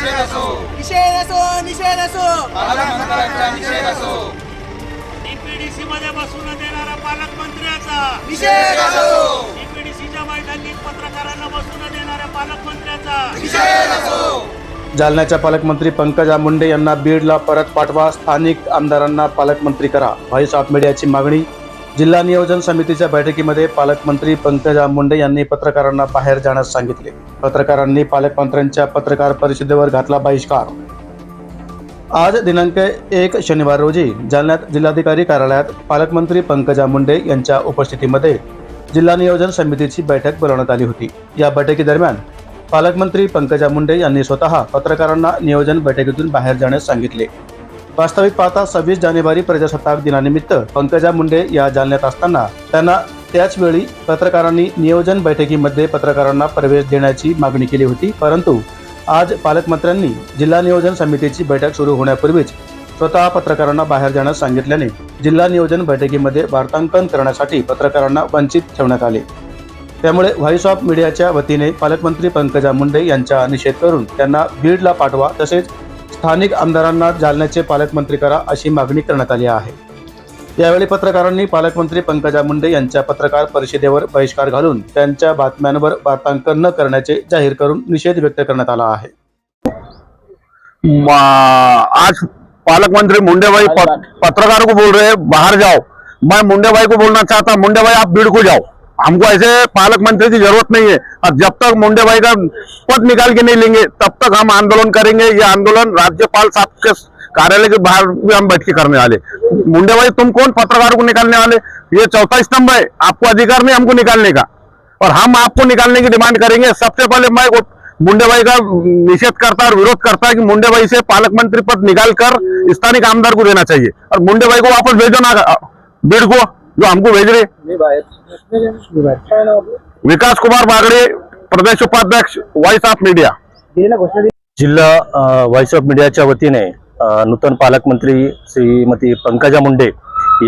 निषेध असो पालकमंत्र्यांचा निषेध असो डीपीडीसी मध्ये बसून देणारा पालकमंत्र्याचा निषेध असो डीपीडीसीच्या बैठकीत पत्रकारांना बसून देणाऱ्या पालकमंत्र्याचा निषेध असो जालन्याच्या पालकमंत्री पंकजा मुंडे यांना बीडला परत पाठवा. स्थानिक आमदारांना पालकमंत्री करा. व्हॉइस ऑफ मीडियाची मागणी जिल्हा नियोजन समितीच्या बैठकीमध्ये पालकमंत्री पंकजा मुंडे यांनी पत्रकारांना बाहेर जाण्यास सांगितले. पत्रकारांनी पालकमंत्र्यांच्या पत्रकार परिषदेवर घातला बहिष्कार. आज दिनांक एक शनिवार रोजी जालन्यात जिल्हाधिकारी कार्यालयात पालकमंत्री पंकजा मुंडे यांच्या उपस्थितीमध्ये जिल्हा नियोजन समितीची बैठक बोलवण्यात आली होती. या बैठकीदरम्यान पालकमंत्री पंकजा मुंडे यांनी स्वतः पत्रकारांना नियोजन बैठकीतून बाहेर जाण्यास सांगितले. वास्तविक पाहता सव्वीस जानेवारी प्रजासत्ताक दिनानिमित्त पंकजा मुंडे या जालन्यात असताना त्यांना त्याचवेळी पत्रकारांनी नियोजन बैठकीमध्ये पत्रकारांना प्रवेश देण्याची मागणी केली होती. परंतु आज पालकमंत्र्यांनी जिल्हा नियोजन समितीची बैठक सुरू होण्यापूर्वीच स्वतः पत्रकारांना बाहेर जाण्यास सांगितल्याने जिल्हा नियोजन बैठकीमध्ये वार्तांकन करण्यासाठी पत्रकारांना वंचित ठेवण्यात आले. त्यामुळे व्हॉइस ऑफ मीडियाच्या वतीने पालकमंत्री पंकजा मुंडे यांचा निषेध करून त्यांना बीडला पाठवा तसेच स्थानिक आमदारांना जालन्याचे पालकमंत्री करा अशी मागणी करण्यात आली आहे. यावेळी पत्रकारांनी पालकमंत्री पंकजा मुंडे यांच्या पत्रकार परिषदेवर बहिष्कार घालून त्यांच्या बातम्यांवर वार्तांकन न करण्याचे जाहीर करून निषेध व्यक्त करण्यात आला आहे. आज पालकमंत्री मुंडे भाई को बोल रहे बाहर जाओ. मैं मुंडे भाई को बोलना चाहता मुंडेबाई मुंडे भाई आप बीड को जाओ. हमको ऐसे पालक मंत्री की ज़रूरत नहीं है। और जब तक मुंडे भाई का पद निकाल के नहीं लेंगे, तब तक हम आंदोलन करेंगे। ये आंदोलन राज्यपाल साहब के कार्यालय के बाहर भी हम बैठ के करने वाले। मुंडे भाई, तुम कौन पत्रकारों को निकालने वाले? ये चौथा स्तंभ है। आपको अधिकार नहीं हमको निकालने का। और हम आपको निकालने की डिमांड करेंगे। सबसे पहले मैं मुंडे भाई का निषेध करता है और विरोध करता है कि मुंडे भाई से पालक मंत्री पद निकाल कर स्थानिक आमदार को देना चाहिए। और मुंडे भाई को वापस भेजो ना बीड़ को। जो हमको भेज रहे। विकास कुमार बागड़े प्रदेश उपाध्यक्ष वॉइस ऑफ मीडिया जिल्हा व्हॉइस ऑफ मीडियाच्या वतीने नूतन पालकमंत्री श्रीमती पंकजा मुंडे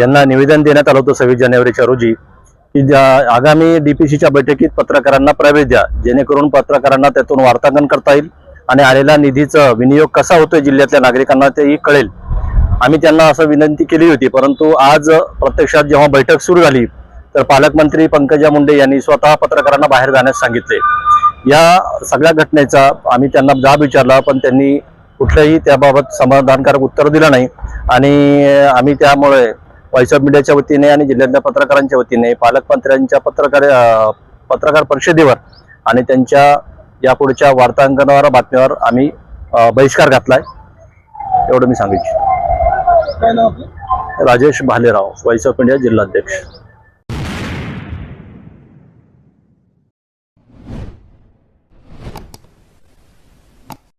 यांना निवेदन देण्यात आलं होतं सव्वीस जानेवारीच्या रोजी की आगामी डीपीसीच्या बैठकीत पत्रकारांना प्रवेश द्या. जेणेकरून पत्रकारांना त्यातून वार्तांकन करता येईल आणि आलेला निधीचा विनियोग कसा होतोय जिल्ह्यातल्या नागरिकांना तेही कळेल. आम्ही त्यांना असं विनंती केली होती परंतु आज प्रत्यक्षात जेव्हा बैठक सुरू झाली तर पालकमंत्री पंकजा मुंडे यांनी स्वतः पत्रकारांना बाहेर जाण्यास सांगितले. या सगळ्या घटनेचा आम्ही त्यांना जाब विचारला पण त्यांनी कुठलंही त्याबाबत समाधानकारक उत्तर दिलं नाही. आणि आम्ही त्यामुळे व्हॉइस ऑफ मीडियाच्या वतीने आणि जिल्ह्यातल्या पत्रकारांच्या वतीने पालकमंत्र्यांच्या पत्रकार पत्रकार परिषदेवर आणि त्यांच्या यापुढच्या वार्तांकनावर बातम्यावर आम्ही बहिष्कार घातला आहे एवढं मी सांगू इच्छितो. Rajesh Bhalerao voice of India जिल्हाध्यक्ष.